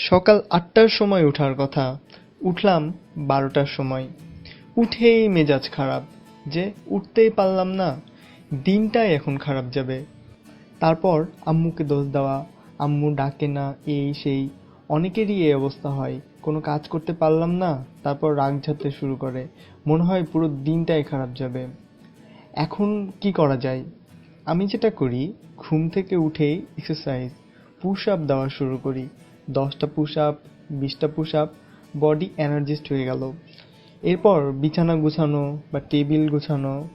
সকাল আটটার সময় ওঠার কথা। উঠলাম বারোটার সময়। উঠেই মেজাজ খারাপ, যে উঠতেই পারলাম না। দিনটাই এখন খারাপ যাবে। তারপর আম্মুকে দোষ দেওয়া, আম্মু ডাকে না, এই সেই। অনেকেরই এই অবস্থা হয়, কোনো কাজ করতে পারলাম না, তারপর রাগ ঝাড়তে শুরু করে। মনে হয় পুরো দিনটাই খারাপ যাবে। এখন কি করা যায়? আমি যেটা করি, ঘুম থেকে উঠেই এক্সারসাইজ পুশ আপ দেওয়া শুরু করি। দশটা পুশ আপ বিশটা পুশ আপ বডি এনার্জিস্ট হয়ে গেল। এরপর বিছানা গুছানো বা টেবিল গুছানো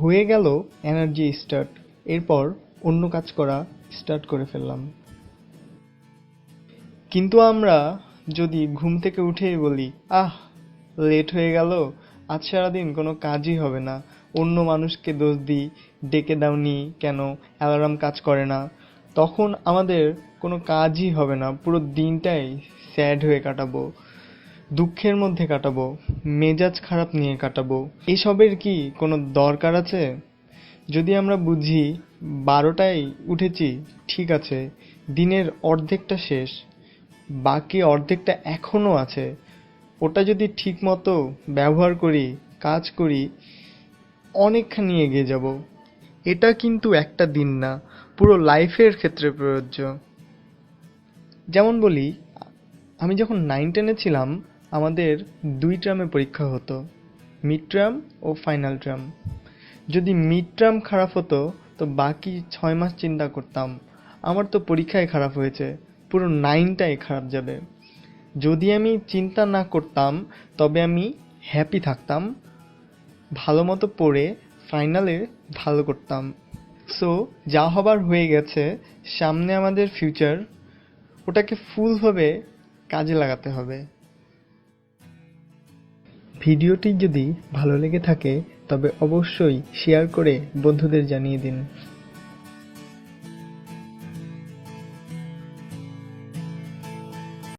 হয়ে গেল এনার্জি স্টার্ট এরপর অন্য কাজ করা স্টার্ট করে ফেললাম। কিন্তু আমরা যদি ঘুম থেকে উঠেই বলি, আহ লেট হয়ে গেল, আজ সারাদিন কোনো কাজই হবে না। অন্য মানুষকে দোষ দিই, ডেকে দাওনি কেন? অ্যালার্ম কাজ করে না। তখন আমাদের কোনো কাজই হবে না। পুরো দিনটাই স্যাড হয়ে কাটাবো, দুঃখের মধ্যে কাটাবো, মেজাজ খারাপ নিয়ে কাটাবো। এসবের কি কোনো দরকার আছে? যদি আমরা বুঝি, বারোটায় উঠেছি, ঠিক আছে, দিনের অর্ধেকটা শেষ, বাকি অর্ধেকটা এখনও আছে। ওটা যদি ঠিক মতো ব্যবহার করি, কাজ করি, অনেকখানি এগিয়ে যাব। এটা কিন্তু একটা দিন না, পুরো লাইফের ক্ষেত্রে প্রযোজ্য। যেমন বলি, আমি যখন নাইন টেনে ছিলাম, আমাদের দুই ট্রামে পরীক্ষা হতো মিড ট্রাম ও ফাইনাল ট্রাম যদি মিড ট্রাম খারাপ হতো, তো বাকি ছয় মাস চিন্তা করতাম, আমার তো পরীক্ষায় খারাপ হয়েছে, পুরো নাইনটাই খারাপ যাবে। যদি আমি চিন্তা না করতাম, তবে আমি হ্যাপি থাকতাম, ভালো মতো পড়ে ফাইনালে ভালো করতাম। সো যা হবার হয়ে গেছে, সামনে আমাদের ফিউচার ওটাকে ফুলভাবে কাজে লাগাতে হবে। ভিডিওটি যদি ভালো লেগে থাকে, তবে অবশ্যই শেয়ার করে বন্ধুদের জানিয়ে দিন।